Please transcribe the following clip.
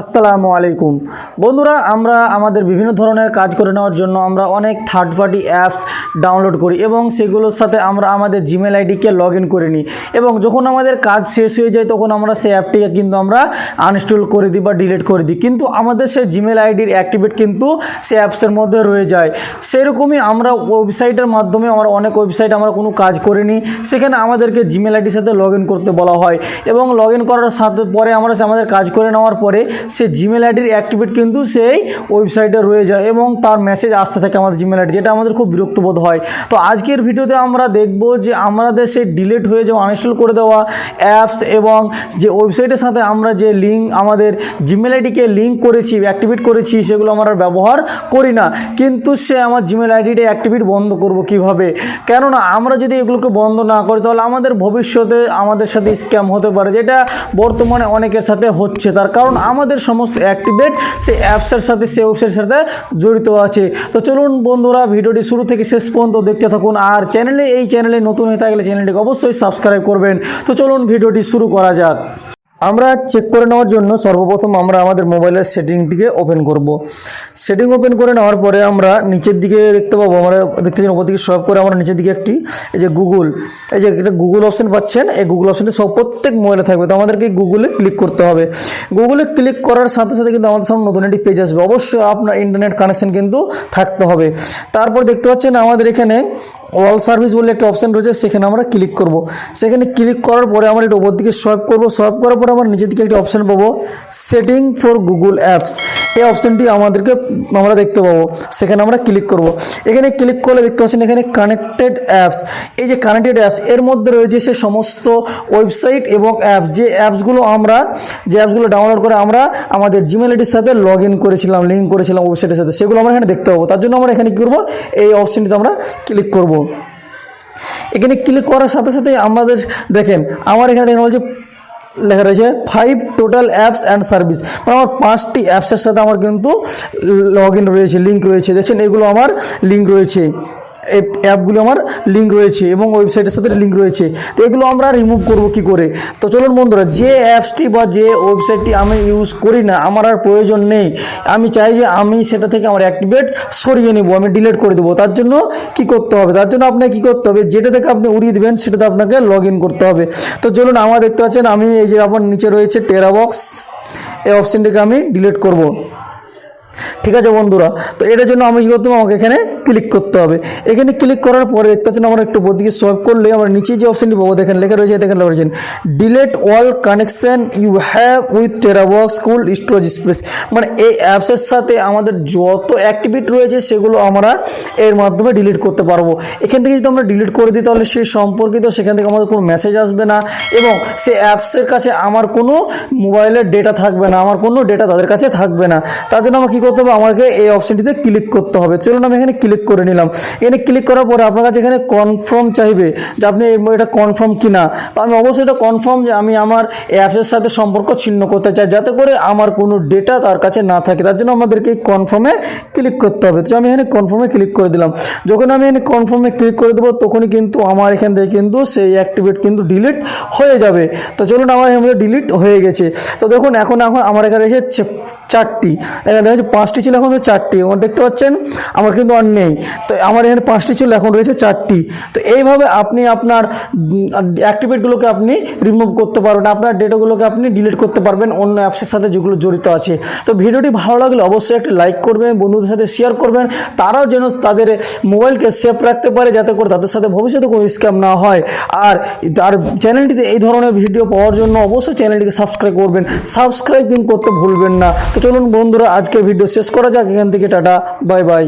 আসসালামু আলাইকুম। বন্ধুরা, আমরা আমাদের বিভিন্ন ধরনের কাজ করে নেওয়ার জন্য আমরা অনেক থার্ড পার্টি অ্যাপস ডাউনলোড করি এবং সেগুলোর সাথে আমরা আমাদের জিমেল আইডিকে লগ ইন করে নিই এবং যখন আমাদের কাজ শেষ হয়ে যায়, তখন আমরা সেই অ্যাপটিকে কিন্তু আমরা আনইনস্টল করে দিই বা ডিলিট করে দিই। কিন্তু আমাদের সেই জিমেল আইডির অ্যাক্টিভেট কিন্তু সেই অ্যাপসের মধ্যে রয়ে যায়। সেরকমই আমরা ওয়েবসাইটের মাধ্যমে আমরা অনেক ওয়েবসাইট আমরা কোনো কাজ করে নিই, সেখানে আমাদেরকে জিমেল আইডির সাথে লগ করতে বলা হয় এবং লগ করার সাথে পরে আমরা সে আমাদের কাজ করে নেওয়ার পরে সে জিমেল আইডির অ্যাক্টিভেট কিন্তু সেই ওয়েবসাইটে রয়ে যায় এবং তার মেসেজ আসতে থাকে আমাদের জিমেল আইডি যেটা আমাদের খুব বিরক্তবোধ হয়। তো আজকের ভিডিওতে আমরা দেখব যে আমাদের সেই ডিলিট হয়ে যাওয়া আনইনস্টল করে দেওয়া অ্যাপস এবং যে ওয়েবসাইটের সাথে আমরা যে লিঙ্ক আমাদের জিমেল আইডিকে লিঙ্ক করেছি অ্যাক্টিভেট করেছি, সেগুলো আমরা ব্যবহার করি না। কিন্তু সে আমার জিমেল আইডিটা অ্যাক্টিভেট বন্ধ করব কীভাবে? কেননা আমরা যদি এগুলোকে বন্ধ না করি, তাহলে আমাদের ভবিষ্যতে আমাদের সাথে স্ক্যাম হতে পারে, যেটা বর্তমানে অনেকের সাথে হচ্ছে। তার কারণ আমাদের সমস্ত অ্যাক্টিভেট সেই অ্যাপসের সাথে, সেই ওয়েবসাইটের সাথে জড়িত আছে। তো চলুন বন্ধুরা, ভিডিওটি শুরু থেকে শেষ পর্যন্ত দেখতে থাকুন। আর চ্যানেলে এই চ্যানেলে নতুন হয়ে থাকলে চ্যানেলটিকে অবশ্যই সাবস্ক্রাইব করবেন। তো চলুন ভিডিওটি শুরু করা যাক। আমরা চেক করে নেওয়ার জন্য সর্বপ্রথম আমরা আমাদের মোবাইলের সেটিংটিকে ওপেন করব। সেটিং ওপেন করে নেওয়ার পরে আমরা নিচের দিকে দেখতে পাবো, আমরা দেখতে পাচ্ছি উপর দিকে সব করে আমরা নিচের দিকে একটি, এই যে গুগল এই যে একটা গুগল অপশন পাচ্ছেন, এই গুগল অপশনটি সব প্রত্যেক মোবাইলে থাকবে। তো আমাদেরকে গুগলে ক্লিক করতে হবে। গুগলে ক্লিক করার সাথে সাথে কিন্তু আমাদের সামনে নতুন একটি পেজ আসবে। অবশ্যই আপনার ইন্টারনেট কানেকশন কিন্তু থাকতে হবে। তারপর দেখতে পাচ্ছেন আমাদের এখানে অল সার্ভিস বলে একটা অপশন রয়েছে, সেখানে আমরা ক্লিক করব। সেখানে ক্লিক করার পরে আমরা একটু ওপর দিকে সোয়াইপ করব। সোয়াইপ করার পরে আমরা নিচের দিকে একটা অপশন পাবো সেটিং ফর গুগল অ্যাপস এই অপশনটি আমাদেরকে আমরা দেখতে পাবো। সেখানে আমরা ক্লিক করব। এখানে ক্লিক করলে দেখতে পাচ্ছেন এখানে কানেক্টেড অ্যাপস এই যে কানেক্টেড অ্যাপস এর মধ্যে রয়েছে সে সমস্ত ওয়েবসাইট এবং অ্যাপ যে অ্যাপসগুলো আমরা, যে অ্যাপসগুলো ডাউনলোড করে আমরা আমাদের জিমেল আইডির সাথে লগ ইন করেছিলাম লিঙ্ক করেছিলাম ওয়েবসাইটের সাথে, সেগুলো আমরা এখানে দেখতে পাবো। তার জন্য আমরা এখানে কী করব? এই অপশনটিতে আমরা ক্লিক করব। এখানে ক্লিক করার সাথে সাথে আমাদের, দেখেন, আমার এখানে দেখেন বলছে লেখা রয়েছে five total apps and service মানে আমার পাঁচটি অ্যাপসের সাথে আমার কিন্তু লগ ইন রয়েছে লিঙ্ক রয়েছে। দেখছেন, এগুলো আমার লিঙ্ক রয়েছে। অ্যাপগুলো আমার লিঙ্ক রয়েছে এবং ওয়েবসাইটের সাথে লিঙ্ক রয়েছে। তো এগুলো আমরা রিমুভ করব কি করে? তো চলুন বন্ধুরা, যে অ্যাপসটি বা যে ওয়েবসাইটটি আমি ইউজ করি না, আমার আর প্রয়োজন নেই। আমি চাই যে আমি সেটা থেকে আমার অ্যাক্টিভেট সরিয়ে নেব, আমি ডিলিট করে দেবো। তার জন্য কি করতে হবে? তার জন্য আপনাকে কী করতে হবে? যেটা থেকে আপনি উড়িয়ে দেবেন, সেটাতে আপনাকে লগ ইন করতে হবে। তো চলুন, আমার দেখতে পাচ্ছেন, আমি এই যে আমার নিচে রয়েছে টেরাবক্স এই অপশানটিকে আমি ডিলিট করব। ঠিক আছে বন্ধুরা? তো এটার জন্য আমি কী করতে আমাকে এখানে ক্লিক করতে হবে। এখানে ক্লিক করার পরে দেখতে পাচ্ছেন আমরা একটু দিকে সোয়াইপ করলে আমরা নিচে যে অপশনটি পাবো, দেখেন লেখা রয়েছে, দেখেন লেখা রয়েছেন delete all connection you have with TeraBox cool storage space মানে এই অ্যাপসের সাথে আমাদের যত অ্যাক্টিভিটি রয়েছে, সেগুলো আমরা এর মাধ্যমে ডিলিট করতে পারব। এখান থেকে যদি আমরা ডিলিট করে দিই, তাহলে সেই সম্পর্কিত সেখান থেকে আমাদের কোনো মেসেজ আসবে না এবং সে অ্যাপসের কাছে আমার কোনো মোবাইলের ডেটা থাকবে না, আমার কোনো ডেটা তাদের কাছে থাকবে না। তার জন্য আমার কী করতে হবে? আমাকে এই অপশনটিতে ক্লিক করতে হবে। চলুন আমি এখানে ক্লিক করে নিলাম। এখানে ক্লিক করার পরে আপনার কাছে এখানে কনফার্ম চাইবে যে আপনি এটা কনফার্ম কিনা। তো আমি অবশ্যই এটা কনফার্ম যে আমি আমার অ্যাপসের সাথে সম্পর্ক ছিন্ন করতে চাই, যাতে করে আমার কোনো ডেটা তার কাছে না থাকে। তার জন্য আমাদেরকে কনফার্মে ক্লিক করতে হবে। তো আমি এখানে কনফার্মে ক্লিক করে দিলাম। যখন আমি এখানে কনফার্মে ক্লিক করে দেবো, তখনই কিন্তু আমার এখান থেকে কিন্তু সেই অ্যাক্টিভেট কিন্তু ডিলিট হয়ে যাবে। তো চলুন আমার মধ্যে ডিলিট হয়ে গেছে। তো দেখুন, এখন এখন আমার এখানে রয়েছে চারটি। এখানে দেখা যাচ্ছে পাঁচটি ছিল এখন তো চারটি। আমার দেখতে পাচ্ছেন, আমার কিন্তু আর নেই। তো আমার এখানে পাঁচটি ছিল, এখন রয়েছে চারটি। তো এইভাবে আপনি আপনার অ্যাক্টিভেটগুলোকে আপনি রিমুভ করতে পারবেন, আপনার ডেটাগুলোকে আপনি ডিলিট করতে পারবেন অন্য অ্যাপসের সাথে যেগুলো জড়িত আছে। তো ভিডিওটি ভালো লাগলে অবশ্যই একটি লাইক করবেন, বন্ধুদের সাথে শেয়ার করবেন। তারাও যেন তাদের মোবাইলকে সেফ রাখতে পারে, যাতে করে তাদের সাথে ভবিষ্যতে কোনো স্ক্যাম না হয়। আর আর চ্যানেলটিতে এই ধরনের ভিডিও পাওয়ার জন্য অবশ্যই চ্যানেলটিকে সাবস্ক্রাইব করবেন। সাবস্ক্রাইব কিন্তু করতে ভুলবেন না। তো চলুন বন্ধুরা আজকে ভিডিও শেষ করা যাক এখান থেকে টাটা বাই বাই।